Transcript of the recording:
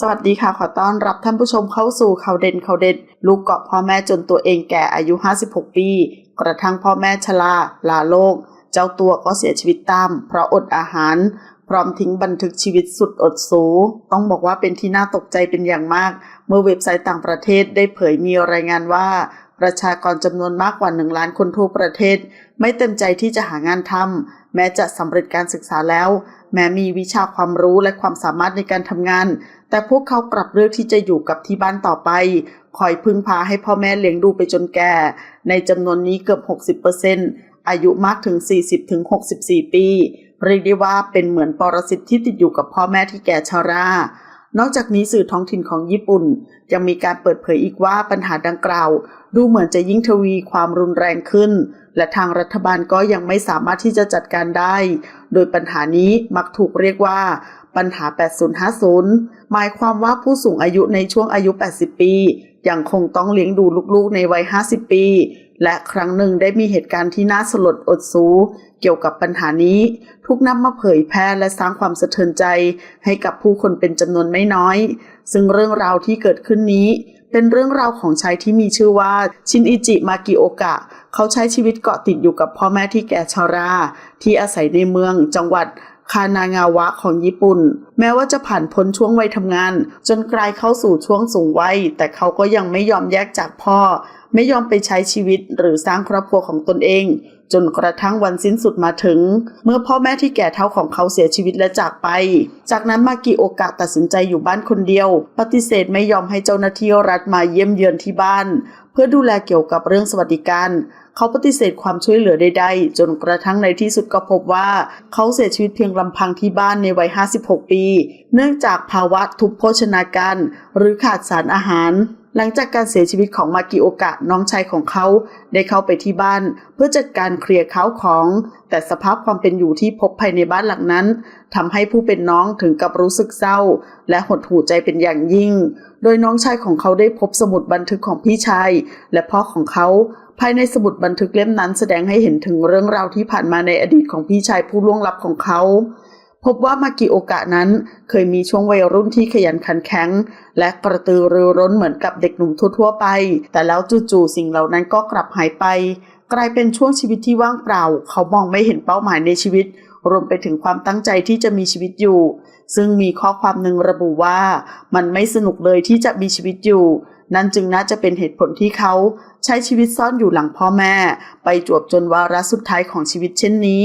สวัสดีค่ะ ขอต้อนรับท่านผู้ชมเข้าสู่ข่าวเด่นข่าวเด็ดลูกเกาะพ่อแม่จนตัวเองแก่อายุ 56 ปี กระทั่งพ่อแม่ชราลาโลก เจ้าตัวก็เสียชีวิตตาม เพราะอดอาหาร พร้อมทิ้งบันทึกชีวิตสุดอดสู ต้องบอกว่าเป็นที่น่าตกใจเป็นอย่างมาก เมื่อเว็บไซต์ต่างประเทศได้เผยมีรายงานว่า ประชากรจำนวนมากกว่า1ล้านคนทั่วประเทศ ไม่เต็มใจที่จะหางานทำ แม้จะสำเร็จการศึกษาแล้ว แม้มีวิชาความรู้และความสามารถในการทำงาน แต่พวกเขากลับเลือกที่จะอยู่กับที่บ้านต่อไป คอยพึ่งพาให้พ่อแม่เลี้ยงดูไปจนแก่ ในจำนวนนี้เกือบ 60%อายุมากถึง 40-64 ปีเรียกได้ว่าเป็นเหมือนปรสิตที่ติดอยู่กับพ่อแม่ที่แก่ชรา นอกจากนี้สื่อท้องถิ่นของญี่ปุ่น ยังมีการเปิดเผยอีกว่าปัญหาดังกล่าว ดูเหมือนจะยิ่งทวีความรุนแรงขึ้น และทางรัฐบาลก็ยังไม่สามารถที่จะจัดการได้ โดยปัญหานี้มักถูกเรียกว่าปัญหา 8050 หมายความว่าผู้สูงอายุในช่วงอายุ 80 ปี ยังคงต้องเลี้ยงดูลูกๆในวัย 50 ปี และครั้งหนึ่งได้มีเหตุการณ์ที่น่าสลดอดสูเกี่ยวกับปัญหานี้ ทุกนำมาเผยแพร่และสร้างความสะเทือนใจ ให้กับผู้คนเป็นจำนวนไม่น้อย ซึ่งเรื่องราวที่เกิดขึ้นนี้ เป็นเรื่องราวของชายที่มีชื่อว่าชินอิจิมากิโอกะ เขาใช้ชีวิตเกาะติดอยู่กับพ่อแม่ที่แก่ชราที่อาศัยในเมืองจังหวัด คานางาวะของญี่ปุ่น แม้ว่าจะผ่านพ้นช่วงวัยทำงาน จนกลายเข้าสู่ช่วงสูงวัย แต่เขาก็ยังไม่ยอมแยกจากพ่อ ไม่ยอมไปใช้ชีวิตหรือสร้างครอบครัวของตนเอง จนกระทั่งวันสิ้นสุดมาถึง เมื่อพ่อแม่ที่แก่เท่าของเขาเสียชีวิตและจากไป จากนั้นมากิโอกะตัดสินใจอยู่บ้านคนเดียว ปฏิเสธไม่ยอมให้เจ้าหน้าที่รัฐมาเยี่ยมเยือนที่บ้าน พื่อดูแลเกี่ยวกับเรื่องสวัสดิการ เขาปฏิเสธความช่วยเหลือใดๆ จนกระทั่งในที่สุดก็พบว่าเขาเสียชีวิตเพียงลำพังที่บ้านในวัย 56 ปี เนื่องจากภาวะทุพโภชนาการ หรือขาดสารอาหาร หลังจากการเสียชีวิตของมากิโอกะน้องชายของเขาได้เข้าไปที่บ้าน เพื่อจัดการเคลียร์ข้าวของ แต่สภาพความเป็นอยู่ที่พบภายในบ้านหลังนั้นทำให้ผู้เป็นน้องถึงกับรู้สึกเศร้า และหดหู่ใจเป็นอย่างยิ่ง โดยน้องชายของเขาได้พบสมุดบันทึกของพี่ชายและพ่อของเขาภายในสมุดบันทึกเล่มนั้นแสดงให้เห็นถึงเรื่องราวที่ผ่านมาในอดีตของพี่ชายผู้ล่วงลับของเขา พบว่ามากิโอกะนั้นเคยมีช่วงวัยรุ่นที่ขยันขันแข็ง และกระตือรือร้นเหมือนกับเด็กหนุ่มทั่วไป แต่แล้วจู่ๆสิ่งเหล่านั้นก็กลับหายไป กลายเป็นช่วงชีวิตที่ว่างเปล่า เขามองไม่เห็นเป้าหมายในชีวิต รวมไปถึงความตั้งใจที่จะมีชีวิตอยู่ ซึ่งมีข้อความหนึ่งระบุว่า มันไม่สนุกเลยที่จะมีชีวิตอยู่ นั่นจึงน่าจะเป็นเหตุผลที่เขาใช้ชีวิตซ่อนอยู่หลังพ่อแม่ ไปจวบจนวาระสุดท้ายของชีวิตเช่นนี้